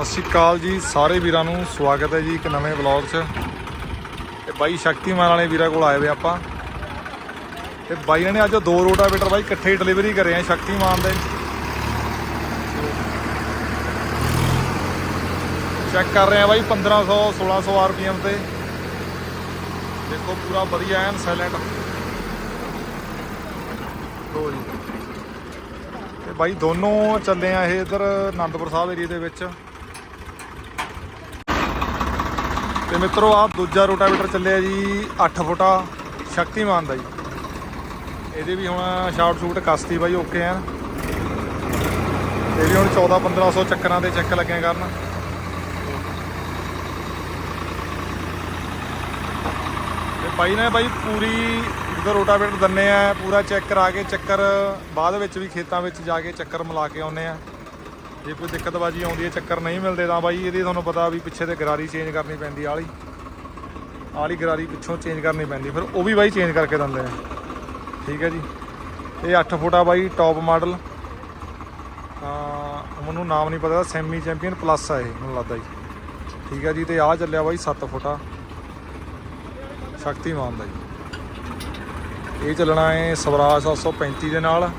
ਸਤਿ ਸ਼੍ਰੀ ਅਕਾਲ ਜੀ, ਸਾਰੇ ਵੀਰਾਂ ਨੂੰ ਸਵਾਗਤ ਹੈ ਜੀ ਇੱਕ ਨਵੇਂ ਵਲੌਗ 'ਚ। ਤੇ ਬਾਈ ਸ਼ਕਤੀਮਾਨ ਵਾਲੇ ਵੀਰਾਂ ਕੋਲ ਆਏ ਹੋਏ ਆਪਾਂ। ਤੇ ਬਾਈ ਨੇ ਅੱਜ ਦੋ ਰੋਟਾਵੇਟਰ ਬਾਈ ਇਕੱਠੇ ਡਿਲੀਵਰੀ ਕਰੇ ਆ ਸ਼ਕਤੀਮਾਨ ਦੇ। ਚੈੱਕ ਕਰ ਰਹੇ ਆ ਬਾਈ 1500 1600 ਆਰਪੀਐਮ ਤੇ। ਦੇਖੋ ਪੂਰਾ ਵਧੀਆ ਐਨ ਸਾਇਲੈਂਟ ਲੋ ਜੀ। ਤੇ ਬਾਈ ਦੋਨੋਂ ਚੱਲੇ ਆ ਇਹ ਇਧਰ ਆਨੰਦਪੁਰ ਸਾਹਿਬ ਏਰੀਆ ਦੇ ਵਿੱਚ। ਤੇ ਮਿੱਤਰੋ ਆ ਦੂਜਾ ਰੋਟਾਵੇਟਰ ਚੱਲਿਆ ਜੀ 8 ਫੁੱਟਾ, ਸ਼ਕਤੀਮਾਨ ਦਾ ਜੀ। ਇਹਦੇ ਵੀ ਹੁਣ ਸ਼ਾਰਟ ਸ਼ੂਟ ਕਸਤੀ ਬਾਈ ਓਕੇ ਆ ਇਹ ਵੀ ਹੁਣ 14 1500 ਚੱਕਰਾਂ ਦੇ ਚੱਕ ਲੱਗਿਆ ਕਰਨ। ਤੇ ਬਾਈ ਨੇ ਬਾਈ ਪੂਰੀ ਜਦੋਂ ਰੋਟਾਵੇਟਰ ਦੰਨੇ ਆ, ਪੂਰਾ ਚੈੱਕ ਕਰਾ ਕੇ ਚੱਕਰ ਬਾਅਦ ਵਿੱਚ ਵੀ ਖੇਤਾਂ ਵਿੱਚ ਜਾ ਕੇ ਚੱਕਰ ਮਿਲਾ ਕੇ ਆਉਨੇ ਆ। ਜੇ ਕੋਈ ਦਿੱਕਤਬਾਜੀ ਆਉਂਦੀ ਹੈ, ਚੱਕਰ ਨਹੀਂ ਮਿਲਦੇ ਤਾਂ ਬਾਈ ਇਹਦੀ ਤੁਹਾਨੂੰ ਪਤਾ ਵੀ ਪਿੱਛੇ ਤੇ ਗਰਾਰੀ ਚੇਂਜ ਕਰਨੀ ਪੈਂਦੀ ਆਲੀ। ਆਲੀ ਗਰਾਰੀ ਪਿੱਛੋਂ ਚੇਂਜ ਕਰਨੀ ਪੈਂਦੀ, ਫਿਰ ਉਹ ਵੀ ਬਾਈ ਚੇਂਜ ਕਰਕੇ ਦਿੰਦੇ ਆ। ਠੀਕ ਹੈ ਜੀ। ਇਹ 8 ਫੁੱਟਾ ਬਾਈ ਟੌਪ ਮਾਡਲ ਤਾਂ ਮੈਨੂੰ ਨਾਮ ਨਹੀਂ ਪਤਾ ਸੈਮੀ ਚੈਂਪੀਅਨ ਪਲੱਸ ਆ ਇਹ, ਮੈਨੂੰ ਲੱਗਦਾ ਜੀ। ਠੀਕ ਹੈ ਜੀ, ਤੇ ਆਹ ਚੱਲਿਆ ਬਾਈ 7 ਫੁੱਟਾ ਸ਼ਕਤੀਮਾਨ ਦਾ ਜੀ। ਇਹ ਚੱਲਣਾ ਹੈ ਸਵਰਾਜ 735 ਦੇ ਨਾਲ।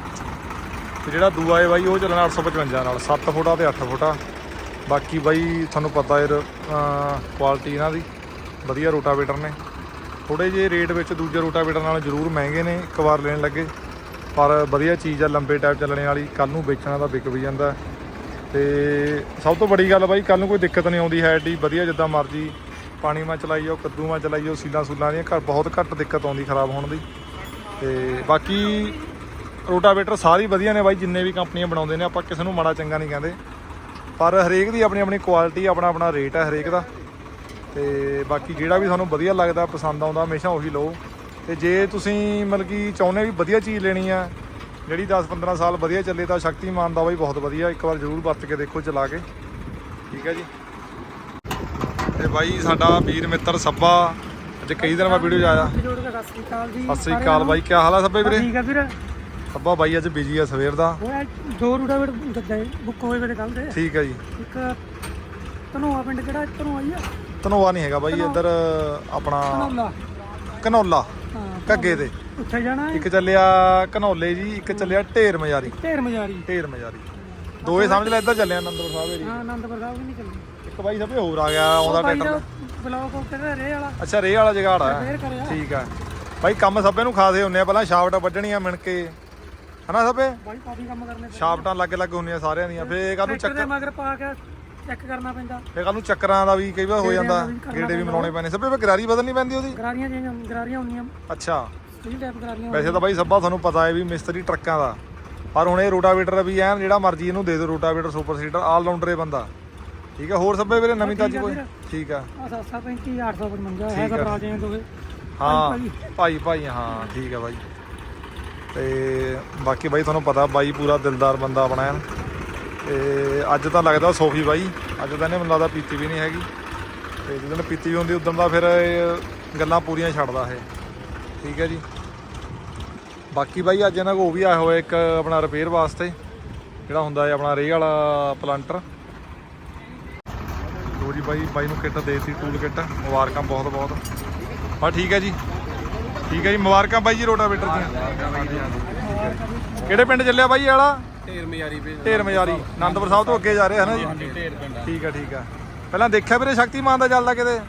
ਤੇ ਜਿਹੜਾ ਦੂਆ ਹੈ ਬਾਈ, ਉਹ ਚੱਲਣਾ 855 ਨਾਲ 7 ਫੁੱਟਾ ਤੇ 8 ਫੁੱਟਾ। ਬਾਕੀ ਬਾਈ, ਤੁਹਾਨੂੰ ਪਤਾ ਯਾਰ ਕੁਆਲਿਟੀ ਇਹਨਾਂ ਦੀ, ਵਧੀਆ ਰੋਟਾਵੇਟਰ ਨੇ। ਥੋੜੇ ਜਿਹੇ ਰੇਟ ਵਿੱਚ ਦੂਜੇ ਰੋਟਾਵੇਟਰ ਨਾਲ ਜ਼ਰੂਰ ਮਹਿੰਗੇ ਨੇ, ਇੱਕ ਵਾਰ ਲੈਣ ਲੱਗੇ। ਪਰ ਵਧੀਆ ਚੀਜ਼ ਆ, ਲੰਬੇ ਟਾਈਮ ਚੱਲਣੇ ਵਾਲੀ ਕੱਲ ਨੂੰ ਵੇਚਣਾ ਤਾਂ ਵਿਕ ਵੀ ਜਾਂਦਾ। ਤੇ ਸਭ ਤੋਂ ਵੱਡੀ ਗੱਲ ਬਾਈ ਕੱਲ ਨੂੰ ਕੋਈ ਦਿੱਕਤ ਨਹੀਂ ਆਉਂਦੀ, ਹੈ ਏਡੀ ਵਧੀਆ ਜਿੱਦਾਂ ਮਰਜ਼ੀ। ਪਾਣੀ ਮਾ ਚਲਾਈ ਜਾਓ ਕੱਦੂ ਮਾ ਚਲਾਈ ਜਾਓ ਸੀਲਾਂ ਸੂਲਾਂ ਦੀਆਂ, ਘਰ ਬਹੁਤ ਘੱਟ ਦਿੱਕਤ ਆਉਂਦੀ ਖਰਾਬ ਹੋਣ ਦੀ। ਤੇ ਬਾਕੀ ਰੋਟਾਵੇਟਰ ਸਾਰੇ ਵਧੀਆ ਨੇ ਬਾਈ ਜਿੰਨੇ ਵੀ ਕੰਪਨੀਆਂ ਬਣਾਉਂਦੇ ਨੇ ਆਪਾਂ ਕਿਸੇ ਨੂੰ ਮਾੜਾ ਚੰਗਾ ਨਹੀਂ ਕਹਿੰਦੇ। ਪਰ ਹਰੇਕ ਦੀ ਆਪਣੀ ਆਪਣੀ ਕੁਆਲਿਟੀ ਆਪਣਾ ਆਪਣਾ ਰੇਟ ਹੈ ਹਰੇਕ ਦਾ। ਤੇ ਬਾਕੀ ਜਿਹੜਾ ਵੀ ਤੁਹਾਨੂੰ ਵਧੀਆ ਲੱਗਦਾ ਪਸੰਦ ਆਉਂਦਾ ਹਮੇਸ਼ਾ ਉਹੀ ਲਓ। ਤੇ ਜੇ ਤੁਸੀਂ ਮਤਲਬ ਕਿ ਚਾਹੁੰਦੇ ਵੀ ਵਧੀਆ ਚੀਜ਼ ਲੈਣੀ ਆ ਜਿਹੜੀ 10-15 ਸਾਲ ਵਧੀਆ ਚੱਲੇ ਤਾਂ ਸ਼ਕਤੀਮਾਨ ਦਾ ਬਾਈ ਬਹੁਤ ਵਧੀਆ ਇੱਕ ਵਾਰ ਜ਼ਰੂਰ ਵਰਤ ਕੇ ਦੇਖੋ ਚਲਾ ਕੇ। ਠੀਕ ਹੈ ਜੀ? ਤੇ ਬਾਈ ਸਾਡਾ ਵੀਰ ਮਿੱਤਰ ਸੱਬਾ ਅੱਜ ਕਈ ਦਿਨ ਬਾਅਦ ਵੀਡੀਓ 'ਚ ਆਇਆ। ਜੋੜ ਕੇ ਸਤਿ ਸ੍ਰੀ ਅਕਾਲ ਜੀ ਸਤਿ ਸ੍ਰੀ ਅਕਾਲ ਬਾਈ ਕੀ ਹਾਲ ਆ ਸੱਬੇ ਵੀਰੇ? ਠੀਕ ਆ ਵੀਰ। ਸੱਬਾ ਬਾਈ ਅੱਜ ਬਿਜ਼ੀ ਆ ਸਵੇਰ ਦਾ। ਉਹ ਦੋ ਰੂਟਾ ਵੇਟ ਦਿੱਤੇ ਬੁੱਕ ਹੋਏ ਵੇਲੇ ਕੱਲ ਦੇ। ਠੀਕ ਹੈ ਜੀ। ਇੱਕ ਧਨੋਆ ਪਿੰਡ ਕਿਹੜਾ? ਧਨੋਆ ਹੀ ਆ। ਧਨੋਆ ਨਹੀਂ ਹੈਗਾ ਬਾਈ ਇੱਧਰ ਆਪਣਾ ਹਾਂ ਘੱਗੇ ਤੇ। ਉੱਥੇ ਜਾਣਾ ਇੱਕ ਚੱਲਿਆ ਘਨੌਲੇ ਜੀ ਇੱਕ ਚੱਲਿਆ ਢੇਰ ਮਜਾਰੀ। ਢੇਰ ਮਜਾਰੀ। ਢੇਰ ਮਜਾਰੀ। ਦੋਏ ਸਮਝ ਲੈ ਇੱਧਰ ਚੱਲਿਆ ਆਨੰਦਪੁਰ ਸਾਹਿਬ ਏਰੀ ਹਾਂ ਆਨੰਦਪੁਰ ਸਾਹਿਬ ਵੀ ਨਹੀਂ ਚੱਲੀ ਇੱਕ ਬਾਈ ਸਭੇ ਹੋਰ ਆ ਗਿਆ ਆਉਂਦਾ ਬਲੌਗ ਉਹ ਕਿਹੜਾ ਰੇ ਵਾਲਾ। ਅੱਛਾ ਰੇ ਵਾਲਾ ਜਗਾੜ ਆ। ਠੀਕ ਆ। ਬਾਈ ਕੰਮ ਸਭੇ ਨੂੰ ਖਾਸੇ ਹੁੰਨੇ ਆ ਪਹਿਲਾਂ ਸ਼ਾਫਟਾਂ ਵੱਢਣੀਆਂ ਮਿਣ ਕੇ ਹਨਾ ਸਭੇ? ਬਾਈ ਕਾਫੀ ਕੰਮ ਕਰਨੇ ਪੈਂਦੇ ਸ਼ਾਫਟਾਂ ਲੱਗ ਲੱਗ ਹੁੰਦੀਆਂ ਸਾਰਿਆਂ ਦੀਆਂ ਫੇਰ ਟਰੈਕਟਰ ਦੇ ਚੱਕਰ ਮਗਰ ਪਾ ਕੇ ਚੈੱਕ ਕਰਨਾ ਪੈਂਦਾ। ਫੇਰ ਕਾਹਨੂੰ ਚੱਕਰਾਂ ਦਾ ਵੀ ਕਈ ਵਾਰ ਹੋ ਜਾਂਦਾ ਗੇੜੇ ਵੀ ਮਲਾਉਣੇ ਪੈਣੇ ਸਭੇ ਫੇਰ ਗਰਾਰੀ ਬਦਲਣੀ ਪੈਂਦੀ ਉਹਦੀ? ਗਰਾਰੀਆਂ ਜਿਹੜੀਆਂ ਗਰਾਰੀਆਂ ਹੁੰਦੀਆਂ। ਅੱਛਾ। ਸਟੀਲ ਟਾਈਪ ਗਰਾਰੀਆਂ ਵੈਸੇ ਤਾਂ ਬਾਈ ਸੱਬਾ ਤੁਹਾਨੂੰ ਪਤਾ ਹੈ ਵੀ ਮਿਸਤਰੀ ਟਰੱਕਾਂ ਦਾ। ਪਰ ਹੁਣ ਇਹ ਰੋਟਾਵੇਟਰ ਵੀ ਐਨ ਜਿਹੜਾ ਮਰਜ਼ੀ ਇਹਨੂੰ ਦੇ ਦਿਓ rotavator super seeder all rounder ਇਹ ਬੰਦਾ। ਠੀਕ ਹੈ ਹੋਰ ਸੱਬੇ ਵੀਰੇ ਨਵੀਂ ਤਾਜੀ ਕੋਈ? ਠੀਕ ਆ ਆ 735 855 ਹੈ ਤਾਂ ਰਾਜੇ ਦੋਵੇਂ ਹਾਂ ਭਾਈ ਭਾਈ ਹਾਂ ਠੀਕ ਹੈ ਬਾਈ। ਤੇ ਬਾਕੀ ਬਾਈ ਤੁਹਾਨੂੰ ਪਤਾ ਬਾਈ ਪੂਰਾ ਦਿਲਦਾਰ ਬੰਦਾ ਆਪਣਾ ਐਨ ਤੇ ਅੱਜ ਤਾਂ ਲੱਗਦਾ ਸੋਫੀ ਬਾਈ, ਅੱਜ ਤਾਂ ਇਹਨੇ ਮੈਨੂੰ ਲੱਗਦਾ ਪੀਤੀ ਵੀ ਨਹੀਂ ਹੈਗੀ। ਤੇ ਜਦੋਂ ਪੀਤੀ ਵੀ ਹੁੰਦੀ, ਉਦੋਂ ਦਾ ਫਿਰ ਇਹ ਗੱਲਾਂ ਪੂਰੀਆਂ ਛੱਡਦਾ ਇਹ। ਠੀਕ ਹੈ ਜੀ। ਬਾਕੀ ਬਾਈ ਅੱਜ ਇਹਨਾਂ ਕੋਲ ਉਹ ਵੀ ਆਇਆ ਹੋਇਆ ਇੱਕ ਆਪਣਾ ਰਿਪੇਅਰ ਵਾਸਤੇ, ਜਿਹੜਾ ਹੁੰਦਾ ਹੈ ਆਪਣਾ ਰੇਹ ਵਾਲਾ ਪਲਾਂਟਰ ਲੋ ਜੀ ਬਾਈ ਬਾਈ ਨੂੰ ਕਿੱਟ ਦੇਤੀ ਟੂਲ ਕਿੱਟ। ਮੁਬਾਰਕਾਂ ਬਹੁਤ ਬਹੁਤ ਹਾਂ ਠੀਕ ਹੈ ਜੀ। ਠੀਕ ਹੈ ਜੀ ਮੁਬਾਰਕਾਂ ਬਾਈ ਜੀ ਰੋਟਾਵੇਟਰ ਦੀਆਂ। ਕਿਹੜੇ ਪਿੰਡ ਚੱਲਿਆ ਬਾਈ ਇਹ ਵਾਲਾ? ਢੇਰ ਮਜਾਰੀ ਪੇ ਢੇਰ ਮਜਾਰੀ ਆਨੰਦਪੁਰ ਸਾਹਿਬ ਤੋਂ ਅੱਗੇ ਜਾ ਰਹੇ ਹਨਾ ਜੀ। ਆ। ਠੀਕ ਹੈ ਠੀਕ ਹੈ। ਪਹਿਲਾਂ ਦੇਖਿਆ ਵੀਰੇ ਸ਼ਕਤੀਮਾਨ ਦਾ ਚੱਲਦਾ ਕਿਤੇ?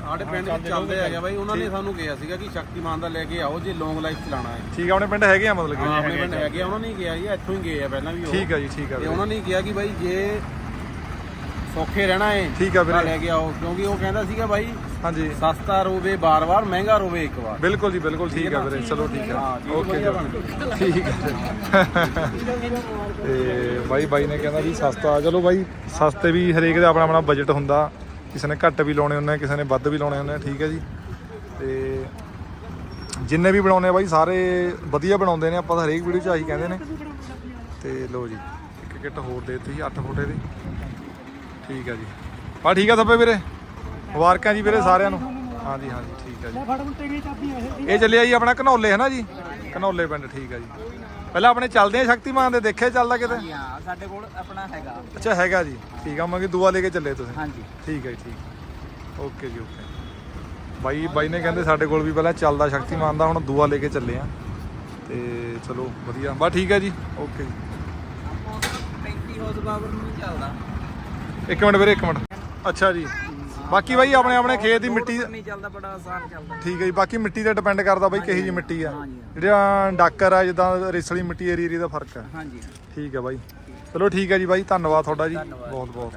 ਸਾਡੇ ਪਿੰਡ ਚੱਲਦੇ ਹੈਗੇ ਬਾਈ ਉਹਨਾਂ ਨੇ ਸਾਨੂੰ ਕਿਹਾ ਸੀਗਾ ਕਿ ਸ਼ਕਤੀਮਾਨ ਦਾ ਲੈ ਕੇ ਆਓ ਜੇ ਲੌਂਗ ਲਾਈਫ ਚਲਾਣਾ ਹੈ। ਠੀਕ ਆ ਆਪਣੇ ਪਿੰਡ ਹੈਗੇ ਆ ਮਤਲਬ ਕਿ। ਆਪਣੇ ਪਿੰਡ ਹੈਗੇ ਆ, ਉਹਨਾਂ ਨੇ ਕਿਹਾ ਜੀ ਇੱਥੋਂ ਹੀ ਗਏ ਆ ਪਹਿਲਾਂ ਵੀ ਉਹ। ਠੀਕ ਹੈ ਜੀ ਠੀਕ ਹੈ ਤੇ ਉਹਨਾਂ ਨੇ ਕਿਹਾ ਕਿ ਬਾਈ ਜੇ ਸੌਖੇ ਰਹਿਣਾ ਹੈ ਠੀਕ ਆ ਵੀਰੇ। ਲੈ ਕੇ ਆਓ। ਕਿਉਂਕਿ ਉਹ ਕਹਿੰਦਾ ਸੀਗਾ ਬਾਈ ਹਾਂਜੀ। ਸਸਤਾ ਰੋਵੇ ਬਾਰ-ਬਾਰ ਮਹਿੰਗਾ ਰੋਵੇ ਇੱਕ ਵਾਰ। ਬਿਲਕੁਲ ਜੀ ਬਿਲਕੁਲ ਠੀਕ ਹੈ ਵੀਰੇ। ਚਲੋ ਠੀਕ ਚੀਜ਼ ਓਕੇ ਠੀਕ ਤੇ ਬਾਈ ਬਾਈ ਨੇ ਕਹਿੰਦਾ ਵੀ ਸਸਤਾ। ਚਲੋ ਬਾਈ ਸਸਤੇ ਵੀ ਹਰੇਕ ਦਾ ਆਪਣਾ ਆਪਣਾ ਬਜਟ ਹੁੰਦਾ। ਕਿਸੇ ਨੇ ਘੱਟ ਵੀ ਲਾਉਣੇ ਹੁੰਦੇ ਆ ਕਿਸੇ ਨੇ ਵੱਧ ਵੀ ਲਾਉਣੇ ਹੁੰਦੇ ਆ ਠੀਕ ਹੈ ਜੀ। ਤੇ ਜਿੰਨੇ ਵੀ ਬਣਾਉਣੇ ਆ ਬਾਈ ਸਾਰੇ ਵਧੀਆ ਬਣਾਉਂਦੇ ਨੇ। ਆਪਾਂ ਤਾਂ ਹਰੇਕ ਵੀਡੀਓ 'ਚ ਆਹੀ ਕਹਿੰਦੇ ਨੇ। ਤੇ ਲੋ ਜੀ ਇੱਕ ਕਿੱਟ ਹੋਰ ਦੇ ਦਿੱਤੀ 8 ਫੁੱਟੇ ਦੀ। ਠੀਕ ਹੈ ਜੀ। ਬਾ ਠੀਕ ਆ ਸਭੇ ਵੀਰੇ। ਮੁਬਾਰਕਾਂ ਜੀ ਵੀਰੇ ਸਾਰਿਆਂ ਨੂੰ। ਹਾਂਜੀ ਹਾਂਜੀ ਠੀਕ ਹੈ ਜੀ। ਲੈ ਫੜ ਮੁੰਟੇ ਗਈ ਚਾਬੀ ਇਹ। ਇਹ ਚੱਲਿਆ ਜੀ ਆਪਣਾ ਘਨੌਲੇ ਹੈ ਨਾ ਜੀ? ਘਨੌਲੇ ਪਿੰਡ ਠੀਕ ਹੈ ਜੀ। ਪਹਿਲਾਂ ਆਪਣੇ ਚੱਲਦੇ ਆ ਸ਼ਕਤੀਮਾਨ ਦੇ ਦੇਖਿਆ ਚੱਲਦਾ ਕਿਤੇ? ਹਾਂ ਸਾਡੇ ਕੋਲ ਆਪਣਾ ਹੈਗਾ। ਅੱਛਾ ਹੈਗਾ ਜੀ। ਠੀਕ ਆ ਮੈਂ ਕਿ ਦੂਆ ਲੈ ਕੇ ਚੱਲੇ ਤੁਸੀਂ? ਹਾਂਜੀ। ਠੀਕ ਹੈ ਜੀ, ਠੀਕ। ਓਕੇ ਜੀ ਓਕੇ। ਬਾਈ ਬਾਈ ਨੇ ਕਹਿੰਦੇ ਸਾਡੇ ਕੋਲ ਵੀ ਪਹਿਲਾਂ ਚੱਲਦਾ ਸ਼ਕਤੀਮਾਨ ਦਾ ਹੁਣ ਦੂਆ ਲੈ ਕੇ ਚੱਲੇ ਆ। ਤੇ ਚਲੋ ਵਧੀਆ। ਬਸ ਠੀਕ ਹੈ ਜੀ। ਓਕੇ ਜੀ। 35 ਹਾਰਸ ਪਾਵਰ ਨੂੰ ਚੱਲਦਾ। ਇੱਕ ਮਿੰਟ ਵੀਰੇ ਇੱਕ ਮਿੰਟ। ਅੱਛਾ ਜੀ। ਬਾਕੀ ਬਾਈ ਆਪਣੇ ਆਪਣੇ ਖੇਤ ਦੀ ਮਿੱਟੀ ਨਹੀਂ ਚੱਲਦਾ ਬੜਾ ਆਸਾਨ ਚੱਲਦਾ। ਠੀਕ ਹੈ ਜੀ। ਬਾਕੀ ਮਿੱਟੀ ਤੇ ਡਿਪੈਂਡ ਕਰਦਾ ਬਾਈ ਕਿਹੀ ਜੀ ਮਿੱਟੀ ਆ। ਜਿਹੜਾ ਡਾਕਰ ਆ ਜਿੱਦਾਂ ਰੇਸਲੀ ਮਿੱਟੀ ਏਰੀਆ ਦਾ ਫ਼ਰਕ ਹੈ ਹਾਂਜੀ ਠੀਕ ਹੈ ਬਾਈ। ਚਲੋ ਠੀਕ ਹੈ ਜੀ ਬਾਈ ਧੰਨਵਾਦ ਤੁਹਾਡਾ ਜੀ। ਬਹੁਤ ਬਹੁਤ।